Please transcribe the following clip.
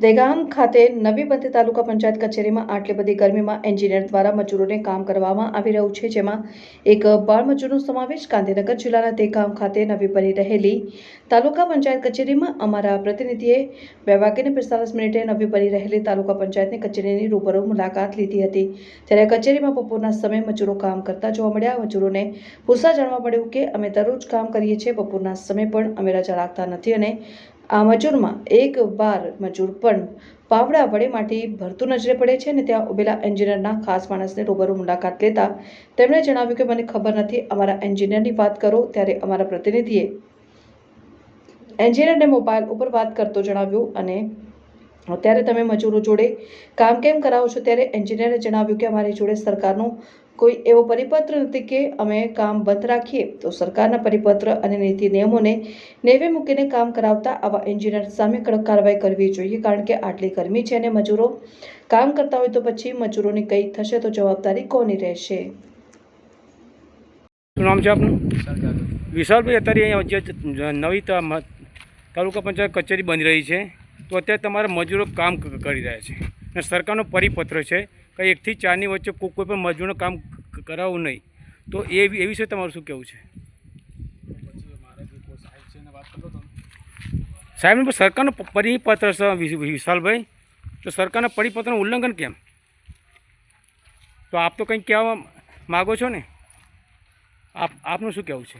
દેગામ ખાતે નવી બનતી તાલુકા પંચાયત કચેરીમાં આટલી બધી ગરમીમાં એન્જિનિયર દ્વારા મજૂરોને કામ કરવામાં આવી રહ્યું છે, જેમાં એક બાળ મજૂરનો સમાવેશ ગાંધીનગર જિલ્લાના દેગામ ખાતે નવી બની રહેલી તાલુકા પંચાયત કચેરીમાં અમારા પ્રતિનિધિએ બે વાગ્યાને પિસ્તાલીસ મિનિટે નવી બની રહેલી તાલુકા પંચાયતની કચેરીની રૂબરૂ મુલાકાત લીધી હતી. ત્યારે કચેરીમાં બપોરના સમયે મજૂરો કામ કરતા જોવા મળ્યા. મજૂરોને પૂછતા જાણવા મળ્યું કે અમે દરરોજ કામ કરીએ છીએ, બપોરના સમય પણ અમે રજા રાખતા નથી અને આ મજૂરમાં એક વાર મજૂર પણ પાવડા વડે માટી ભરતું નજરે પડે છે અને ત્યાં ઉભેલા એન્જિનિયરના ખાસ માણસને રૂબરૂ મુલાકાત લેતા તેમણે જણાવ્યું કે, મને ખબર નથી અમારા એન્જિનિયરની વાત કરો ત્યારે અમારા પ્રતિનિધિએ. એન્જિનિયરને મોબાઈલ ઉપર વાત કરતો જણાવ્યું અને ત્યારે તમે મજૂરો જોડે કામ કેમ કરાવો છો ત્યારે એન્જિનિયરે જણાવ્યું કે અમારી જોડે સરકારનો કોઈ એવો પરિપત્ર નથી કે અમે કામ બંધ રાખીએ. તો સરકારના પરિપત્ર અને નીતિ નિયમોને નેવે મૂકીને કામ કરાવતા આવા એન્જિનિયર સામે કડક કાર્યવાહી કરવી જોઈએ. કારણ કે આટલી ગરમી છે અને મજૂરો કામ કરતા હોય તો પછી મજૂરોની કંઈ થશે તો જવાબદારી કોની રહેશે? નામ છે આપનું? વિશાલભાઈ. અત્યારે અહીંયા નવી તાલુકા પંચાયત કચેરી બની રહી છે. તો અત્યારે તમારા મજૂરો કામ કરી રહ્યા છે. અને સરકારનો પરિપત્ર છે કે એકથી ચારની વચ્ચે કોઈ કોઈ પણ મજૂરનું કામ કરાવવું નહીં. તો એ એ વિશે તમારું શું કહેવું છે? સાહેબ સરકારનો પરિપત્ર છે વિશાલભાઈ. તો સરકારના પરિપત્રનું ઉલ્લંઘન કેમ? તો આપ તો કંઈક કહેવા માગો છો ને? આપ, આપનું શું કહેવું છે?